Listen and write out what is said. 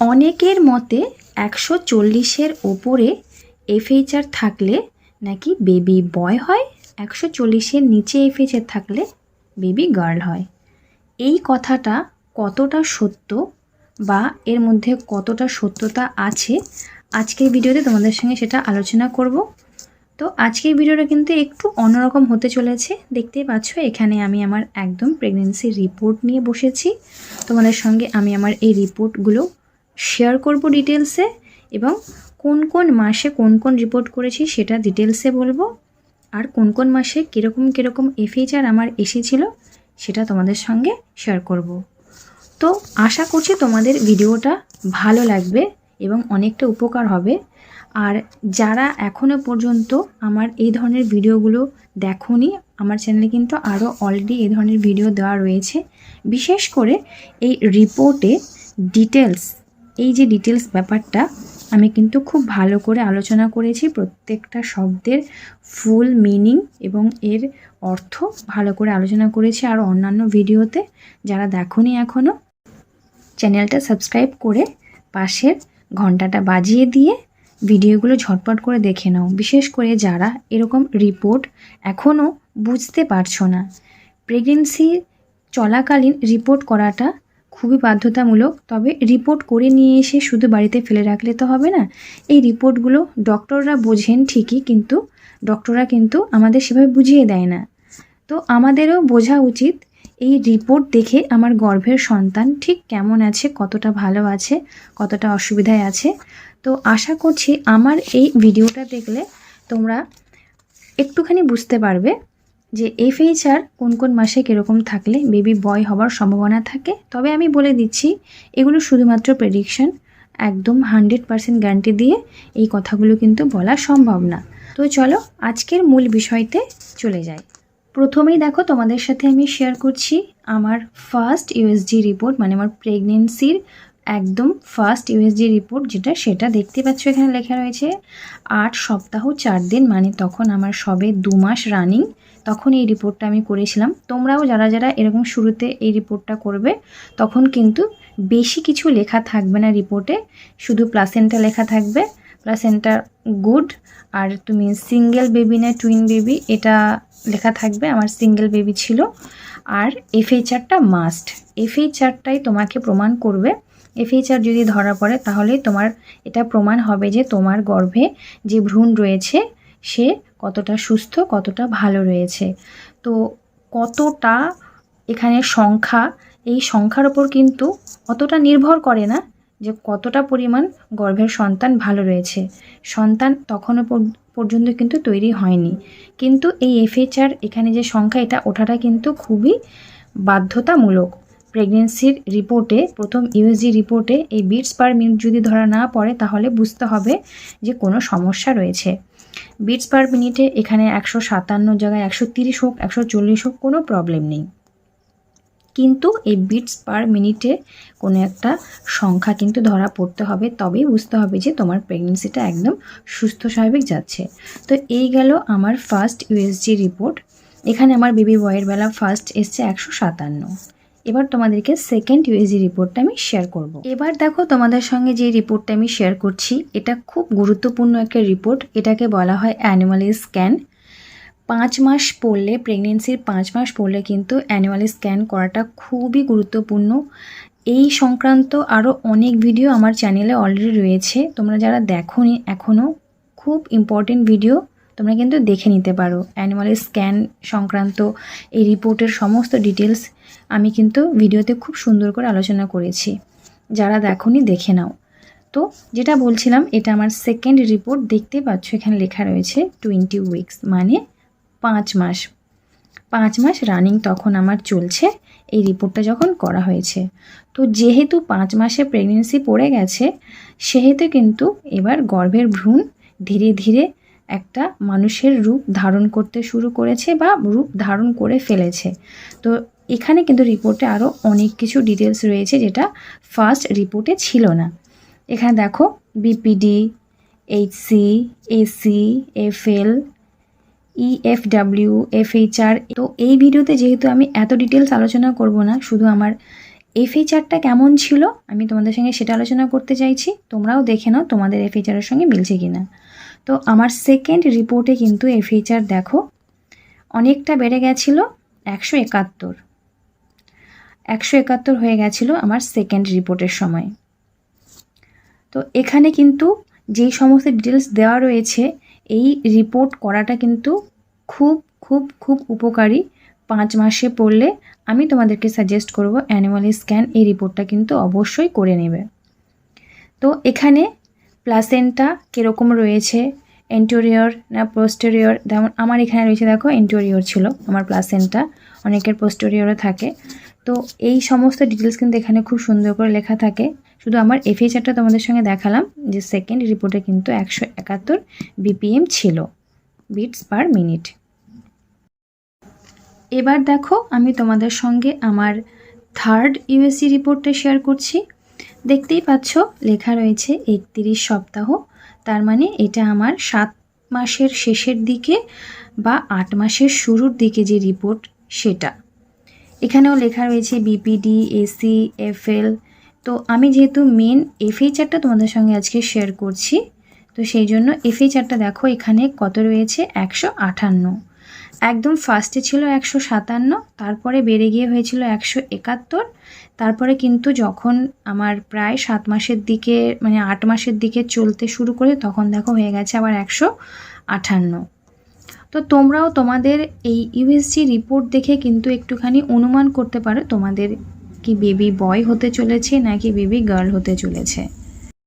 অনেকের মতে একশো চল্লিশের ওপরে এফএইচআর থাকলে নাকি বেবি বয় হয়, একশো চল্লিশের নিচে এফএইচআর থাকলে বেবি গার্ল হয়। এই কথাটা কতটা সত্য বা এর মধ্যে কতটা সত্যতা আছে, আজকের ভিডিওতে তোমাদের সঙ্গে সেটা আলোচনা করব। তো আজকের ভিডিওটা কিন্তু একটু অন্যরকম হতে চলেছে। দেখতেই পাচ্ছ, এখানে আমি আমার একদম প্রেগনেন্সি রিপোর্ট নিয়ে বসেছি। তোমাদের সঙ্গে আমি আমার এই রিপোর্টগুলো শেয়ার করব ডিটেলসে এবং কোন কোন মাসে কোন কোন রিপোর্ট করেছি সেটা ডিটেলসে বলব। আর কোন কোন মাসে কীরকম কীরকম এফএইচআর আমার এসেছিল সেটা তোমাদের সঙ্গে শেয়ার করব। তো আশা করছি তোমাদের ভিডিওটা ভালো লাগবে এবং অনেকটা উপকার হবে। আর যারা এখনও পর্যন্ত আমার এই ধরনের ভিডিওগুলো দেখোনি, আমার চ্যানেলে কিন্তু আরও অলরেডি এই ধরনের ভিডিও দেওয়া রয়েছে। বিশেষ করে এই রিপোর্টে ডিটেলস এই যে ডিটেলস ব্যাপারটা, আমি কিন্তু খুব ভালো করে আলোচনা করেছি প্রত্যেকটা শব্দের ফুল মিনিং এবং এর অর্থ ভালো করে আলোচনা করেছি আর অন্যান্য ভিডিওতে। যারা দেখোনি এখনও চ্যানেলটা সাবস্ক্রাইব করে পাশের ঘন্টাটা বাজিয়ে দিয়ে ভিডিওগুলো ঝটপট করে দেখে নাও। বিশেষ করে যারা এরকম রিপোর্ট এখনও বুঝতে পারছ না। প্রেগনেন্সি চলাকালীন রিপোর্ট করাটা খুবই বাধ্যতামূলক, তবে রিপোর্ট করে নিয়ে এসে শুধু বাড়িতে ফেলে রাখলে তো হবে না। এই রিপোর্টগুলো ডক্টররা বোঝেন ঠিকই, কিন্তু ডক্টররা কিন্তু আমাদের সেভাবে বুঝিয়ে দেয় না। তো আমাদেরও বোঝা উচিত, এই রিপোর্ট দেখে আমার গর্ভের সন্তান ঠিক কেমন আছে, কতটা ভালো আছে, কতটা অসুবিধায় আছে। তো আশা করছি আমার এই ভিডিওটা দেখলে তোমরা একটুখানি বুঝতে পারবে। যে এফএইচআর কোন কোন মাসে কীরকম থাকলে বেবি বয় হওয়ার সম্ভাবনা থাকে, তবে আমি বলে দিচ্ছি, এগুলো শুধুমাত্র প্রেডিকশন একদম হান্ড্রেড পারসেন্ট গ্যারান্টি দিয়ে এই কথাগুলো কিন্তু বলা সম্ভব না। তো চলো আজকের মূল বিষয়তে চলে যাই। প্রথমেই দেখো তোমাদের সাথে আমি শেয়ার করছি আমার ফার্স্ট ইউএসজি রিপোর্ট মানে আমার প্রেগনেন্সির একদম ফার্স্ট ইউএসজি রিপোর্ট যেটা সেটা দেখতে পাচ্ছ এখানে লেখা রয়েছে, আট সপ্তাহ চার দিন মানে তখন আমার সবে দু মাস রানিং তখন এই রিপোর্টটা আমি করেছিলাম। তোমরাও যারা যারা এরকম শুরুতে এই রিপোর্টটা করবে, তখন কিন্তু বেশি কিছু লেখা থাকবে না রিপোর্টে। শুধু প্লাসেন্টা লেখা থাকবে। প্লাসেন্টা গুড আর তুমি সিঙ্গেল বেবি না টুইন বেবি এটা লেখা থাকবে। আমার সিঙ্গেল বেবি ছিল। আর এফএইচআরটা মাস্ট এফএইচআরটাই তোমাকে প্রমাণ করবে। এফএইচআর যদি ধরা পড়ে, তাহলে তোমার এটা প্রমাণ হবে যে তোমার গর্ভে যে ভ্রূণ রয়েছে সে কতটা সুস্থ, কতটা ভালো রয়েছে। তো কতটা এখানে সংখ্যা, এই সংখ্যার ওপর কিন্তু অতটা নির্ভর করে না যে কতটা পরিমাণ গর্ভের সন্তান ভালো রয়েছে। সন্তান তখনও পর্যন্ত কিন্তু তৈরি হয়নি। কিন্তু এই এফএইচআর এখানে যে সংখ্যা, এটা ওঠাটা কিন্তু খুবই বাধ্যতামূলক। প্রেগনেন্সির রিপোর্টে, প্রথম ইউএসজি রিপোর্টে এই বিটস পার মিনিট যদি ধরা না পড়ে, তাহলে বুঝতে হবে যে কোনো সমস্যা রয়েছে। বিটস পার মিনিটে এখানে একশো সাতান্ন জায়গায় একশো তিরিশ হোক, একশো চল্লিশ হোক, কোনো প্রবলেম নেই। কিন্তু এই বিটস পার মিনিটে কোনো একটা সংখ্যা কিন্তু ধরা পড়তে হবে, তবেই বুঝতে হবে যে তোমার প্রেগনেন্সিটা একদম সুস্থ স্বাভাবিক যাচ্ছে। তো এই গেল আমার ফার্স্ট ইউএসজি রিপোর্ট এখানে আমার বেবি বয়ের বেলা ফার্স্ট এসছে একশো সাতান্ন। এবার তোমাদেরকে সেকেন্ড ইউএসজি রিপোর্টটা আমি শেয়ার করব। এবার দেখো তোমাদের সঙ্গে যে রিপোর্টটা আমি শেয়ার করছি, এটা খুব গুরুত্বপূর্ণ একটা রিপোর্ট এটাকে বলা হয় অ্যানুয়ালি স্ক্যান পাঁচ মাস পড়লে প্রেগনেন্সির পাঁচ মাস পড়লে কিন্তু অ্যানুয়ালি স্ক্যান করাটা খুবই গুরুত্বপূর্ণ। এই সংক্রান্ত আরও অনেক ভিডিও আমার চ্যানেলে অলরেডি রয়েছে, তোমরা যারা দেখোনি এখনও খুব ইম্পর্টেন্ট ভিডিও তোমরা কিন্তু দেখে নিতে পারো। অ্যানিমাল স্ক্যান সংক্রান্ত এই রিপোর্টের সমস্ত ডিটেলস আমি কিন্তু ভিডিওতে খুব সুন্দর করে আলোচনা করেছি। যারা দেখোনি, দেখে নাও। তো যেটা বলছিলাম, এটা আমার সেকেন্ড রিপোর্ট দেখতে পাচ্ছ এখানে লেখা রয়েছে টোয়েন্টি উইকস মানে পাঁচ মাস। পাঁচ মাস রানিং তখন আমার চলছে, এই রিপোর্টটা যখন করা হয়েছে। তো যেহেতু পাঁচ মাসে প্রেগনেন্সি পড়ে গেছে, সেহেতু কিন্তু এবার গর্ভের ভ্রূণ ধীরে ধীরে একটা মানুষের রূপ ধারণ করতে শুরু করেছে বা রূপ ধারণ করে ফেলেছে। তো এখানে কিন্তু রিপোর্টে আরও অনেক কিছু ডিটেলস রয়েছে যেটা ফার্স্ট রিপোর্টে ছিল না। এখানে দেখো BPD HC AC FL EFW FHR তো এই ভিডিওতে যেহেতু আমি এত ডিটেলস আলোচনা করব না, শুধু আমার এফএইচআরটা কেমন ছিল, আমি তোমাদের সঙ্গে সেটা আলোচনা করতে চাইছি। তোমরাও দেখে নাও তোমাদের এফএইচআরের সঙ্গে মিলছে কিনা। তো আমার সেকেন্ড রিপোর্টে কিন্তু এই ফিচার দেখো। অনেকটা বেড়ে গেছিল একশো একাত্তর। একশো একাত্তর হয়ে গেছিল আমার সেকেন্ড রিপোর্টের সময়। তো এখানে কিন্তু যেই সমস্ত ডিটেলস দেওয়া রয়েছে, এই রিপোর্ট করাটা কিন্তু খুব খুব খুব উপকারী। পাঁচ মাসে পড়লে আমি তোমাদেরকে সাজেস্ট করব অ্যানুয়াল স্ক্যান এই রিপোর্টটা কিন্তু অবশ্যই করে নেবে। তো এখানে প্লাসেন্টা কীরকম রয়েছে এন্টোরিয়র না পোস্টেরিয়র যেমন আমার এখানে রয়েছে, দেখো এন্টোরিয়র ছিল আমার প্লাসেন্টা অনেকের পোস্টেরিয়রও থাকে। তো এই সমস্ত ডিটেলস কিন্তু এখানে খুব সুন্দর করে লেখা থাকে। শুধু আমার এফএইচআরটা তোমাদের সঙ্গে দেখালাম, যে সেকেন্ড রিপোর্টে কিন্তু একশো একাত্তর বিপিএম ছিল বিটস পার মিনিট এবার দেখো, আমি তোমাদের সঙ্গে আমার থার্ড ইউএসসি রিপোর্টটা শেয়ার করছি। দেখতেই পাচ্ছ, লেখা রয়েছে একত্রিশ সপ্তাহ। তার মানে এটা আমার সাত মাসের শেষের দিকে বা আট মাসের শুরুর দিকে যে রিপোর্ট সেটা। এখানেও লেখা রয়েছে বিপিডি এসি এফএল তো আমি যেহেতু মেন এফএইচআরটা তোমাদের সঙ্গে আজকে শেয়ার করছি, তো সেই জন্য এফএইচআরটা দেখো এখানে কত রয়েছে? একশো আটান্ন। একদম ফার্স্টে ছিল একশো সাতান্ন, তারপরে বেড়ে গিয়ে হয়েছিল একশো একাত্তর, তারপরে কিন্তু যখন আমার প্রায় সাত মাসের দিকে মানে আট মাসের দিকে চলতে শুরু করে তখন দেখো হয়ে গেছে আবার একশো আটান্ন। তো তোমরাও তোমাদের এই ইউএসজি রিপোর্ট দেখে কিন্তু একটুখানি অনুমান করতে পারো তোমাদের কি বেবি বয় হতে চলেছে নাকি বেবি গার্ল হতে চলেছে।